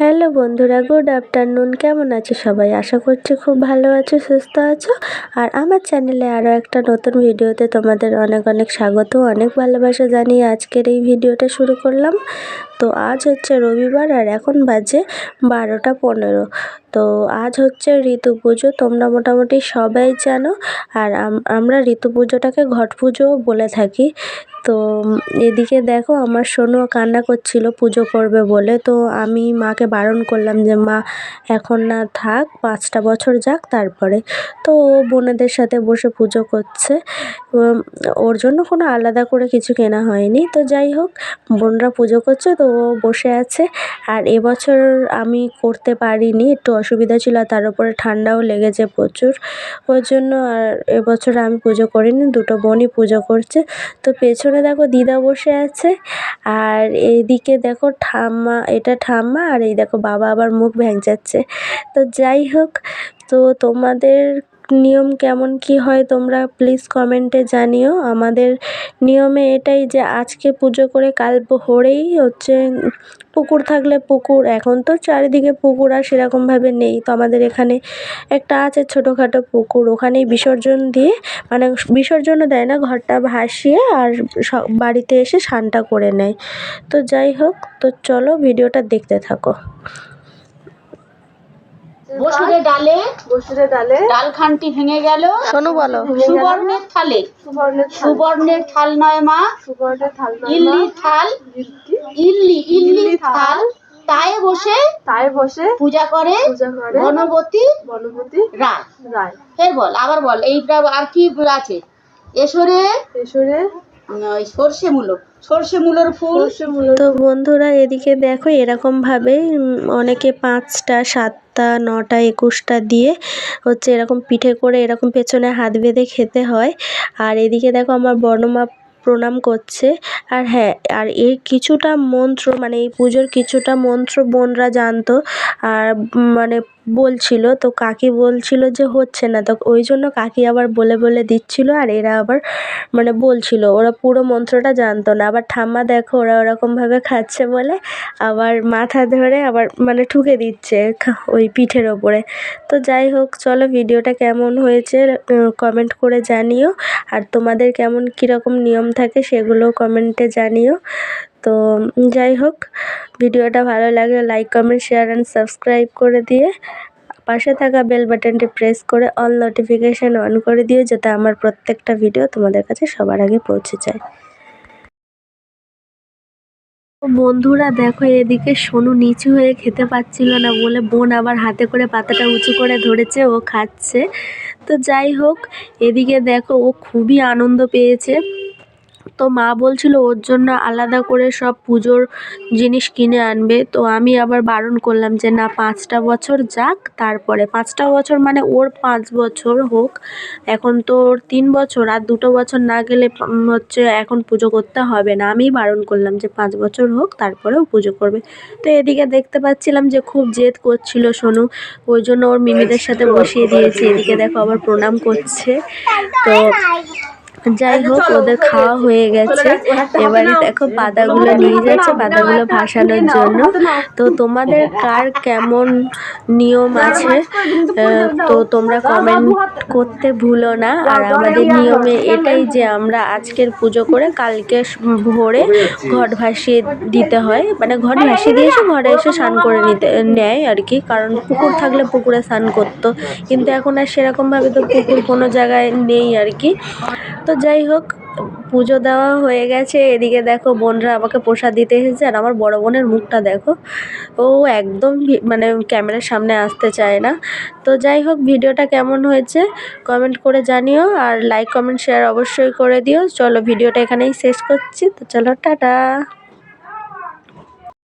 Hello বন্ধুরা good afternoon কেমন আছো সবাই? আশা করছি খুব ভালো আছো, সুস্থ আছো। আর আমার চ্যানেলে আরও একটা নতুন ভিডিওতে তোমাদের অনেক অনেক স্বাগত, অনেক ভালোবাসা জানিয়ে আজকের এই ভিডিওটা শুরু করলাম। তো আজ হচ্ছে রবিবার আর এখন বাজে বারোটা পনেরো। তো আজ হচ্ছে ঋতু পুজো, তোমরা মোটামুটি সবাই জানো। আর আমরা ঋতু পুজোটাকে ঘট পুজোও বলে থাকি। তো এদিকে দেখো আমার সোনু কান্না করছিল পুজো করবে বলে। তো আমি মাকে বারণ করলাম যে, মা, এখন না থাক, পাঁচটা বছর যাক তারপরে। তো ও বোনেদের সাথে বসে পুজো করছে। ওর জন্য কোনো আলাদা করে কিছু কেনা হয়নি। তো যাই হোক, বোনরা পুজো করছে, তো ও বসে আছে। আর এবছর আমি করতে পারিনি, একটু অসুবিধা ছিল তার উপরে ঠান্ডাও লেগেছে প্রচুর। ওর জন্য আর এবছর আমি পুজো করিনি, দুটো বোনই পুজো করছে। তো পেছনে দেখো দিদা বসে আছে আর এইদিকে দেখো ঠাম্মা, এটা ঠাম্মা আর এই দেখো বাবা আবার মুখ ভ্যাংচাচ্ছে তো যাই হোক, তো তোমাদের নিয়ম কেমন কি হয় তোমরা প্লিজ কমেন্টে জানিও। আমাদের নিয়মে এটাই যে আজকে পুজো করে কাল ভোরেই হচ্ছে পুকুর থাকলে পুকুর, এখন তো চারিদিকে পুকুর আর সেরকমভাবে নেই। তো আমাদের এখানে একটা আছে ছোটোখাটো পুকুর, ওখানেই বিসর্জন দিয়ে মানে বিসর্জনও দেয় না, ঘরটা ভাসিয়ে আর বাড়িতে এসে স্নানটা করে নেয়। তো যাই হোক, তো চলো ভিডিওটা দেখতে থাকো। বসুরে ডালে বসুরে ডালে ডাল খানটি ভেঙে গেল। শোনো বলো। সুবর্ণের থালে। সুবর্ণের থাল। নয় মা। সুবর্ণের থাল ইল্লি থাল। ইল্লি। ইল্লি থাল। তাই বসে তাই বসে পূজা করে গণপতি বনপতি রায়। রায়। ফের বল আবার বল এইটা আর কি আছে? এসরে এসরে ওই সর্ষে মূলো সর্ষে মূলোর ফুল। সর্ষে মূল তো বন্ধুরা এদিকে দেখো এরকমভাবে অনেকে পাঁচটা সাতটা নটা একুশটা দিয়ে হচ্ছে এরকম পিঠে করে এরকম পেছনে হাত বেঁধে খেতে হয়। আর এদিকে দেখো আমার বর্ণমা প্রণাম করছে। আর হ্যাঁ আর এর কিছুটা মন্ত্র মানে এই পুজোর কিছুটা মন্ত্র বোনরা জানতো। আর মানে বলছিল, তো কাকি বলছিল যে হচ্ছে না। তো ওই জন্য কাকি আবার বলে বলে দিচ্ছিল আর এরা আবার মানে বলছিল। ওরা পুরো মন্ত্রটা জানতো না। আবার ঠাম্মা দেখো ওরা ওরকমভাবে খাচ্ছে বলে আবার মাথা ধরে আবার মানে ঠুকে দিচ্ছে ওই পিঠের ওপরে। তো যাই হোক, চলো ভিডিওটা কেমন হয়েছে কমেন্ট করে জানিও। আর তোমাদের কেমন কীরকম নিয়ম থাকে সেগুলো কমেন্টে জানিও। তো যাই হোক ভিডিওটা ভালো লাগলে like comment share and subscribe করে দিয়ে পাশে থাকা বেল বাটনটি প্রেস করে অল নোটিফিকেশান অন করে দিও যাতে আমার প্রত্যেকটা ভিডিও তোমাদের কাছে সবার আগে পৌঁছে যায়। বন্ধুরা দেখো এদিকে সোনু নিচু হয়ে খেতে পাচ্ছিল না বলে বোন আবার হাতে করে পাতাটা উঁচু করে ধরেছে, ও খাচ্ছে। তো যাই হোক এদিকে দেখো ও খুবই আনন্দ পেয়েছে। তো মা বলছিল, ওর জন্য আলাদা করে সব পুজোর জিনিস কিনে আনবে। তো আমি আবার বারণ করলাম যে, না, পাঁচটা বছর যাক, তারপরে। পাঁচটা বছর মানে ওর পাঁচ বছর হোক, এখন তো ওর তিন বছর, আর দুটো বছর না গেলে হচ্ছে এখন পুজো করতে হবে না। আমি বারণ করলাম যে, পাঁচ বছর হোক, তারপরেও পুজো করবে। তো এদিকে দেখতে পাচ্ছিলাম যে, খুব জেদ করছিল সোনু, ওই জন্য ওর মিমিদের সাথে বসিয়ে দিয়েছি। এদিকে দেখো, আবার প্রণাম করছে। তো যাই হোক ওদের খাওয়া হয়ে গেছে। এবারে দেখো পাতাগুলো নিয়ে যাচ্ছে পাতাগুলো ভাসানোর জন্য। তো তোমাদের কার কেমন নিয়ম আছে? তো তোমরা কমেন্ট করতে ভুলো না। আর আমাদের নিয়মে এটাই যে আমরা আজকের পুজো করে কালকে ভোরে ঘট ভাসিয়ে দিতে হয়। মানে ঘট ভাসিয়ে দিয়ে এসে ঘরে এসে স্নান করে নিতে নেয় আর কি। কারণ পুকুর থাকলে পুকুরে স্নান করতো। কিন্তু এখন আর সেরকমভাবে তো পুকুর কোনো জায়গায় নেই আর কি। তো যাই হোক, পুজো দেওয়া হয়ে গেছে। এদিকে দেখো বোনরা আমাকে প্রসাদ দিতে এসেছে আর আমার বড় বোনের মুখটা দেখো। ও একদম মানে ক্যামেরার সামনে আসতে চায় না। তো যাই হোক, ভিডিওটা কেমন হয়েছে কমেন্ট করে জানিও আর লাইক, কমেন্ট, শেয়ার অবশ্যই করে দিও। চলো ভিডিওটা এখানেই শেষ করছি। তো চলো, টাটা।